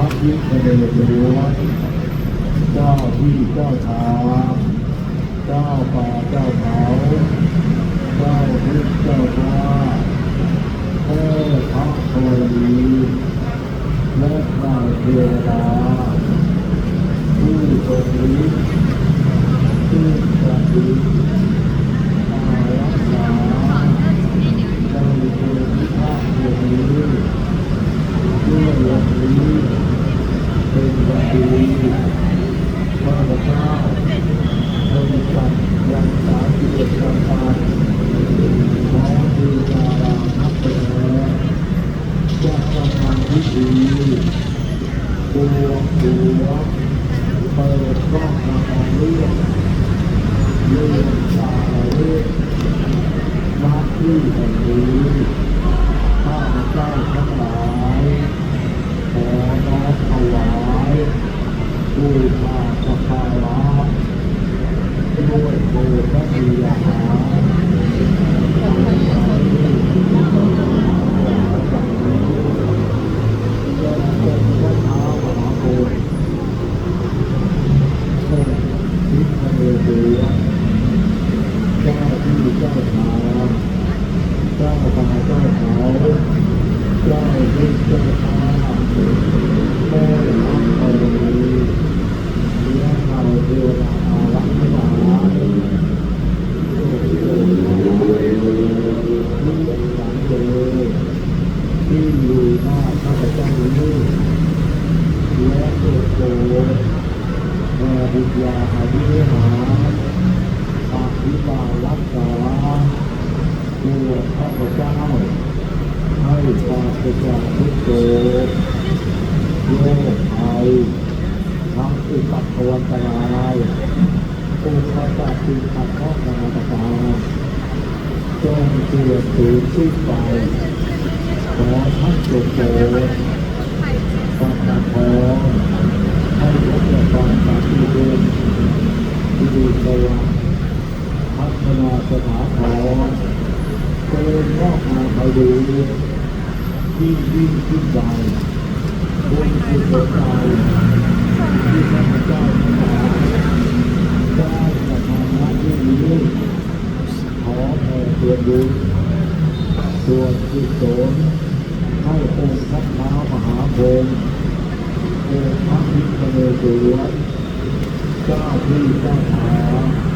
โอพระยิเดชหลวเจ้าที่เจ้าทางเจ้าป่าเจ้าเขาเจ้าทิศเจ้าฟ้าโอ้พระโคดีและพระเทวดาผู้ทรงฤทธิ์ผู้ประดิษฐ์มารักษาในภูมิภาคแห่งนี้ด้วยวันนี้ เป็นวันดีพระพุทธเจ้าทรงตัดยังสาธิตธรรมปานของดีดารานับเป็นแล้วจะทำงานที่ดีบวงบัวเปิดกล้องมาเรื่องเรื่องสาวเรื่องมาที่แห่งนี้ข้าพเจ้าทั้งหลายขอน้อมถวายด้วยมาสการะด้วยโบพระบิดา เป็นพระเท้ามหาโพธิ์ทรงทิพย์เนเดือเจ้าที่เจ้าทางเจ้าป่าเจ้าเขาเจ้าที่เจ้าทางแม่รักเอาดีเลี้ยงเอาเทวดาอารักษ์ทั้งหลายโอ้โหนี่สังเกต ที่อยู่หน้าข้าพเจ้านี้และโอโตแม่บุญญาอภิเหารอภิบาลักษาตัวข้าพเจ้าให้ปราศจากทุกโศกโรคภัยทั้งอุปัตถวันตรายอุปสรรคสิ่ขัดข้องนานาประการจงเกิดสูญสิ้นไป ขอทั้งจงโปรดประทานพรให้ยกระดับสาธุชที่ดีสว่างพัฒนาสถาพรเจริญงอกงามไปดูยิ่งยิ่งขึ้นใหญ่บนสุดใจที่พระเจ้าทั้งหลายได้กระทำหน้าที่นี้ขอแผ่เพื่อบุญ ส่วนกุศลให้องค์พระมามหาโพธิ์องค์พระพิฆเนศวรเจ้าที่เจ้าทาง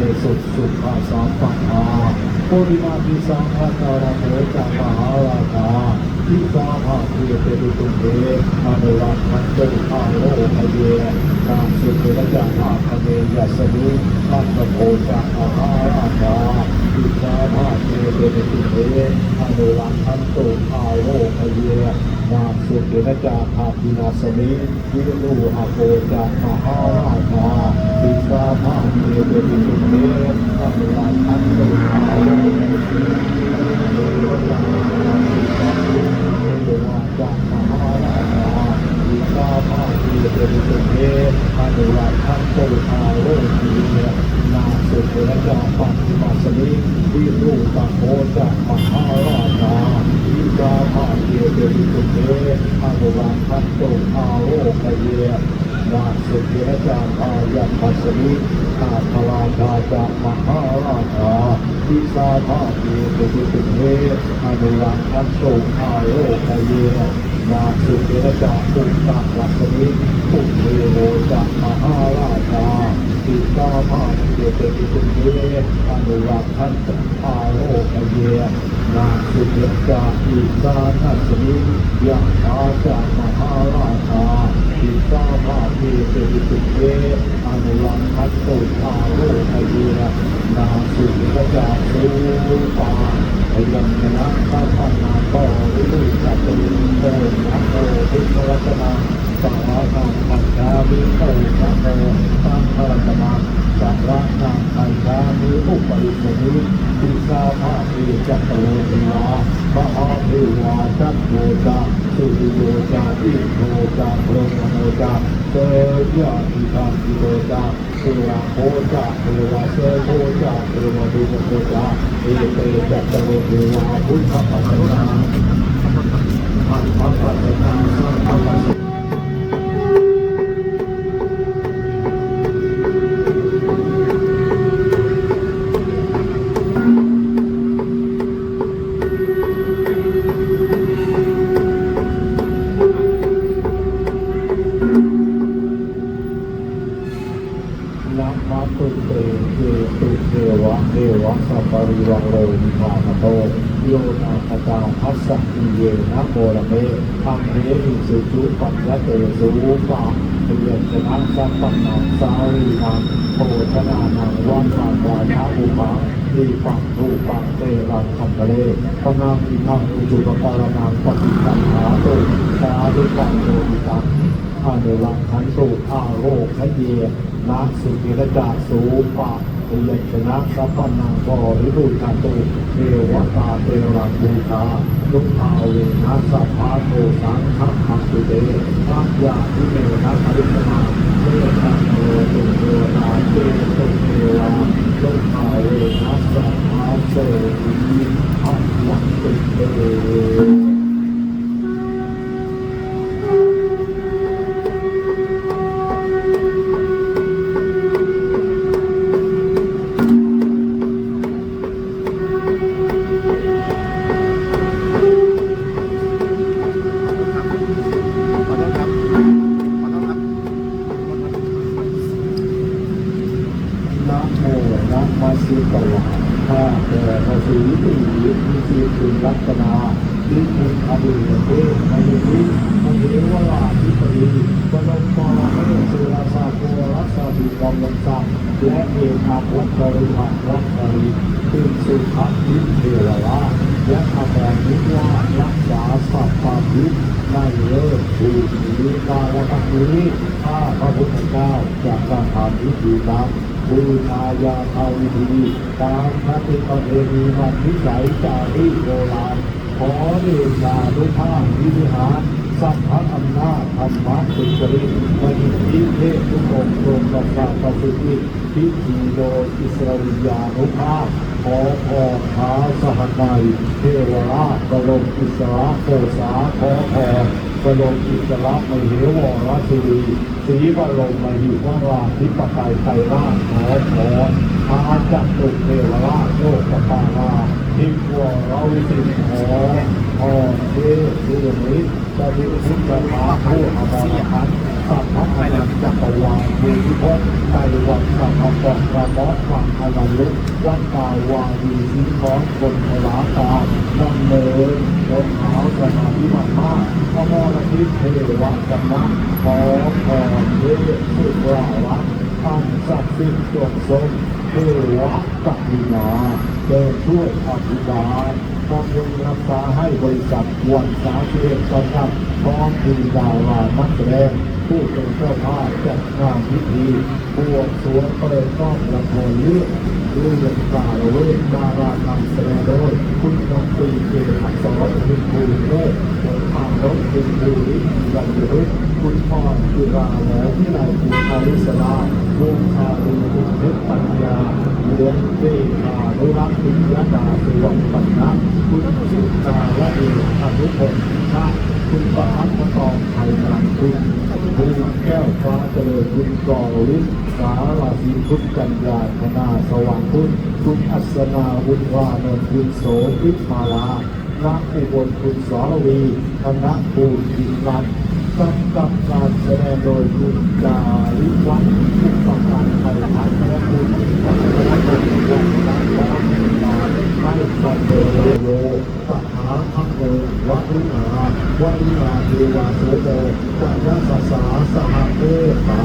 หิเตสุสุภาสาปัฏฐาปุริมาทิสังฆตาระโมจัมมหาราชาทิสาภาเทเตตุตุเตอนุรักขันโตอาโลภเยนามสุเตระจังอาคเนยัสมิมัตตโพจังมหาราชาทิสาภาเทเตตุเตอนุรักขันโตอาโลภเย นาสุเกนจาภาพินาสมิวิรูหโปจามหาราชาติสาภาเทเดวิสุเมราคันโตอาโลเทวจาติภาเทวจามหาราชาติสาภาเทเดวิสุเทอัมราคันาสุเกนจาภาพินาสมิวิรูหโปจามหาราชา สุเทอาโนรังคันโตอาโรคเยนาสุเกจาภายัปัสมิอาภราชาจามหาราชาทิสาภาเยเดวิสุเทอาโนรังคันโตอาโรคเยนาสุเกจาปุตตะวัสมิปุเทโรจามหาราชาทิสาภาเยเดวิสุเทอาโนรังคันโตอาโรคเย นาสุเดจาอิสานัสมิยะตาจามหาราชาอิสาภาเทเสวิสุเทอนุรังคัตโตอาโรคเยนาสุเดจาสุปาพยัญชนะข้าพนนาโตวิรุจัตติโตนะโตพุทธรัตนาสังฆาปัญญาวิโตนะโตสังฆรัตนาสังฆาปัญญาวิอุปริสมิติสาภาเทจัตโตเทวามหาเทวาจัตโตจาสุริโยจาอิโทจาพรหมโนจาเตยะอิทังกิโลจาเท วะโคจาเทวะเสโคจ โยนาคตาพัสสะอิเยนะโมระเมธรรมเรหิสุจุปัญญเตสุปะเพียรชนะสัพพนังสารีนังโพชนานังวันมาวานาอุปังทีปังรูปังเตรังคันทะเลพนังอิทังอุจุปการนังปฏิปันหาตุสาธุปังโยมิตังอาเดวังขันตุอาโรคเยนะสุกิรจาสูปะ เยชนะสัพพนังบริรุขันตุเทวตาเทรังบูชาลุกอาเวนะสัพพะโตสังฆขังตุเตตัญญาทิเมนะอริสมาเมตังโลตุเทวนาเตตุเทวาลุกอาเวนะสัพพะโตวิอัตตุเต ขอโทษครับ ขอโทษครับ นะโมนะมาสิตวะข้าแต่พระศรีติยิมิสิคุณรัตนาทิคุณอภิเทมยุริมเหวราธิปดีปนมปรเมสุราสาโกรัสสาบิกรมสังและเอตักวัตริภะรัตริคืนสุขทิเทวราชและอาภรนิวารักษาสัพพะทิในเลิศภูมิกาลปันี้ข้าพระพุทธเจ้าจะกระทำพิธีกรรม บูชายาเอาวิธีตามพ วีมันวิสัยจารีโบราณขอเดชานุภาพวิหารสัพพะอำนาจธรรมะสุจริตมหิทธิเทพทุกองค์ทรงประกาศประสิทธิพิธีโดยอิสราเอลานุภาพขอพรท้าสหนัยเทวราชบรมอิสระโกษาขอพ รบรมอิสระมหิวรสุรีศรีบรมมหิวราธิปไตยไตรราชขอพรอาจักตุเทวราชโลกปาราทิพวรวิสิทขอพรเทสุรื่องนี้จะมีพุทธภาผู้อาภรคัน สัพพะนันจักรวาลภูมิพจน์ไตรวัฏสัพพะปองกระบอกฟังอนันลุวัดกาวาดีสิงของคนพลากาดำเนินรถเท้าสมาธิมากพระมรทิเทวะกัมมะขอพรเทพสุราวัตท่านศักดิ์สิทธิ์จทรงเทวะกัมินาเดินช่วยอภิบาลบำรุงรักษาให้บริษัทวันสาธิตประจำพร้อมทีมดาวรานักแสดง ผู้เป็นเจ้าภาพจัดงานพิธีบวงสรวงเปิดกล้องละครเรื่องเรื่องกาลเวทดารานำแสดงโดยคุณน้องตีเกศอักษรคุณภูมิเลิศคุณทางรถคุณภูริยันยุทธคุณพรจุราแล้วที่นายคุณอาริสลา วงชาลีคุณเพชรปัญญาเลี้ยงเดชานุรักษ์ปิยดาสวรรณปัญญาคุณชิตาและเอกอนุพงศ์ชาคุณประพัฒน์กองไทยนานคุณคุณแก้วฟ้าเจริญคุณกอริศสาลาศีพุทธกัญญาธนาสว่างคุณคุณอัศนาบุญวานนท์คุณโสภิมาลาพระอุบลคุณสรวีคณะภูมิรัตน์ กำกับการแสดงโดยคุณจาริวัฒน์ผู้ประกาศไทยทัศน์และคุณพัฒนาคุณการนักวัฒนศาสตร์ให้สัตว์เดโยปะหาพักโนวัฒนาวาริมาเทวาโสโตปัญญาสสาสหเทตา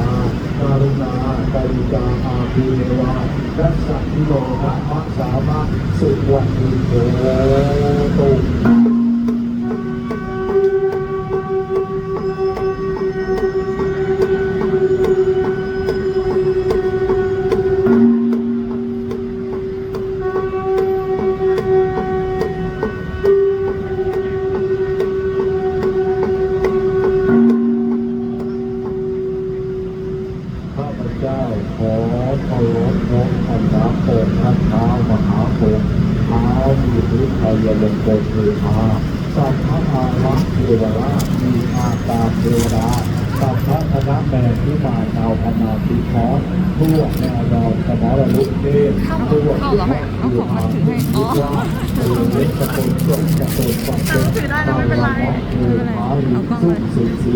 การุณาตาริกาอาภูเนวารัสสะทิโลภะมัสสามะสุวัติโยตุ ทวราชมีอาตาเทวดาสัพพะคณะแม่ที่มาดาวพนาติคอนทั่วแนวดาวสมรลุเทพทั่วทุกภาคคือหาผู้ที่ว่าเออเล็กตะโกนจงตะโกนฟังเสียงตาวันนะเออหาลีสุขสุขสี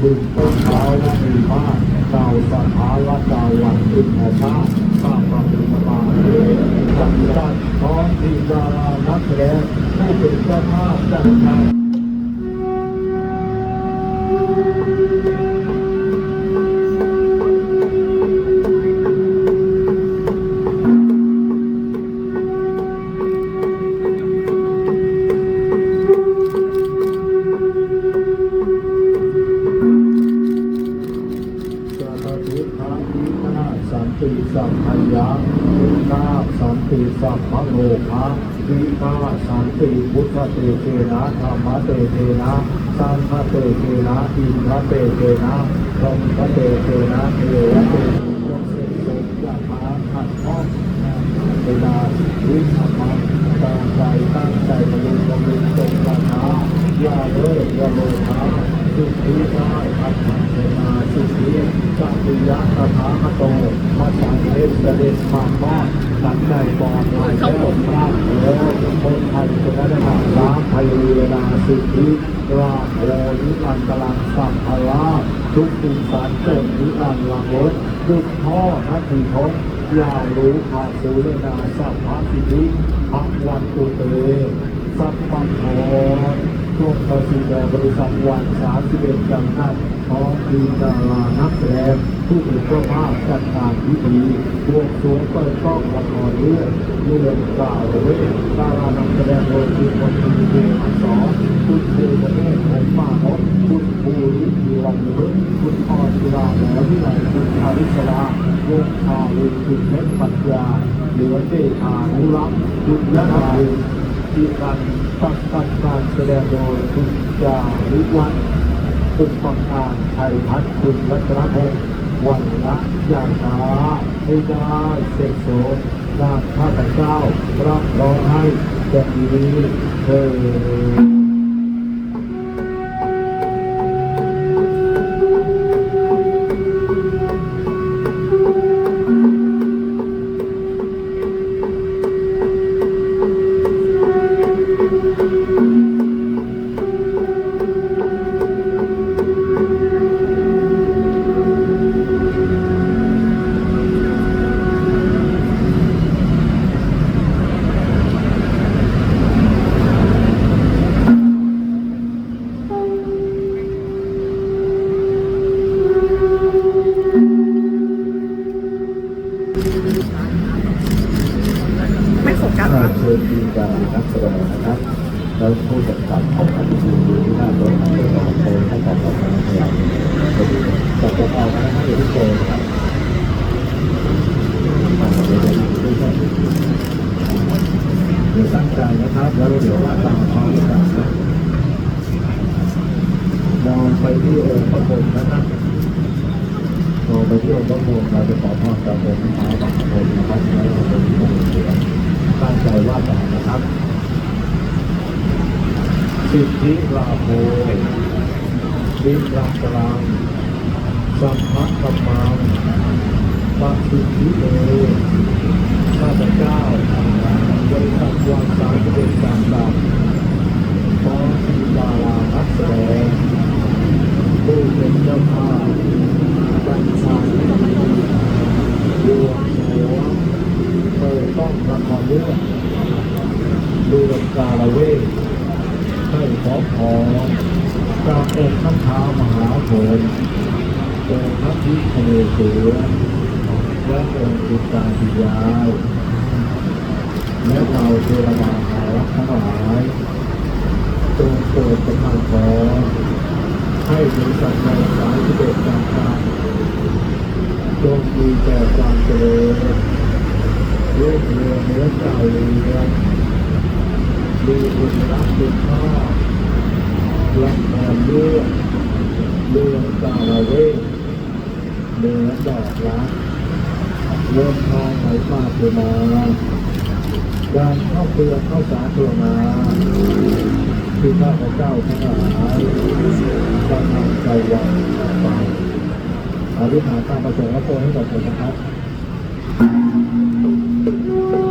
บุญต้นเท้าและมีบ้านเก่าสถาวัดเก่าวันอินทชาติสร้างความดีมาเรื่อยจังหวัดท้องที่ดารานักแสดงผู้เป็นเจ้าภาพจัดงาน เตเนะธรรมะเตเทนะสังฆเตเทนะอินทเตเทนะพรหมเตเทนะเทวเตยกเสกสมยามาขัดข้องเวลาวิธรรมตั้งใจตั้งใจบรรลุบรรลุตรงราคาอย่าเลิกอย่าโลภะสุขีได้อัตถะเสนาสุขีสัพพิยะตถาคโตมาสังเทศเด็จมาบ้าน ตั้งใจปอนไหลแก้วพระโลคนไทยคนนั้นนะล้างไทยเวลาสุขีราโอนิรันตรังสัมภาระทุกสิ่งสารเกิดนิรันดร์ลังรถทุกท่อทัศน์ทีทงยารู้ขาดสูเลนาสัพพะสิทธิพักวันตุเตสัพพังโห ช่วงประสิทธิ์บริษัทวันสามสิบเอ็ดจังหวัดท้องทีมดารานักแสดงผู้เป็นเจ้าภาพจัดการพิธีบวงสรวงเปิดกล้องละครเรื่องเรื่องกล่าวเวทดารานักแสดงโดยคุณคนทีเดอักษรคุณเทวเนศผมมาพบคุณภูริพีวังเลิศคุณออนศิลาแหวนวิไลคุณคาริศราวงชาลุนคุณเพชรปัญญาเหลือเดชานุรักษ์คุณยะนาที่กา ฟังตั้งการแสดงโดยคุณจาริวัฒน์คุณฟังการไทยพัฒน์คุณรัตนพงศ์วันละอย่างช้าให้ได้เสกโสนามข้าพเจ้ารับรองให้จะดีเธอ ครับแล้วผู้จัดการของอันดีที่หน้ารถนักแสดงโชว์ให้กับเราทำงานจัดจะเอาคณะนักเรียนทุกคนครับเดี๋ยวตั้งใจนะครับ แล้วเดี๋ยวว่าตามความกันนะมองไปที่องค์พระพรหมนะครับมองไปที่องค์พระพรหมเราจะขอพรจากองค์พระบังพรหมนะครับแล้วเราจะมีองค์เดียวตั้งใจว่าตามนะครับ สิทธิราโภวิรักรังสัมภะกัมมังปัสสิทธิเอข้าพเจ้าบริษัทวางสายเด็จการดำขอทีดารานักแสดงผู้เป็นเจ้าภาพบัญชาดวงสรวงเปิดต้องละครเรื่องเรื่องกาลเวท ให้ขอพรจากองค์ข้าเท้ามหาโหรองค์พระพิฆเนศและองค์จุตาทิยาย และเราเทวดาอารักษ์ทั้งหลายจงโปรดประทานพรให้บริษัทในสายที่เด็ดการการจงมีแต่ความเจริญรุ่งเรืองเนื้อเก่าเรืองมีบุญรักบุญชอบละครเรื่องเรื่องกาลเวทเนื้อดอกรักเงินทอง ไหลมาเทมาการเข้าเปลือกเข้าสาตัวมาที่ข้าพเจ้าทั้งหลายกำลังใจวางไปอธิษฐานตามประสงค์และโปรให้กับผมนะครับ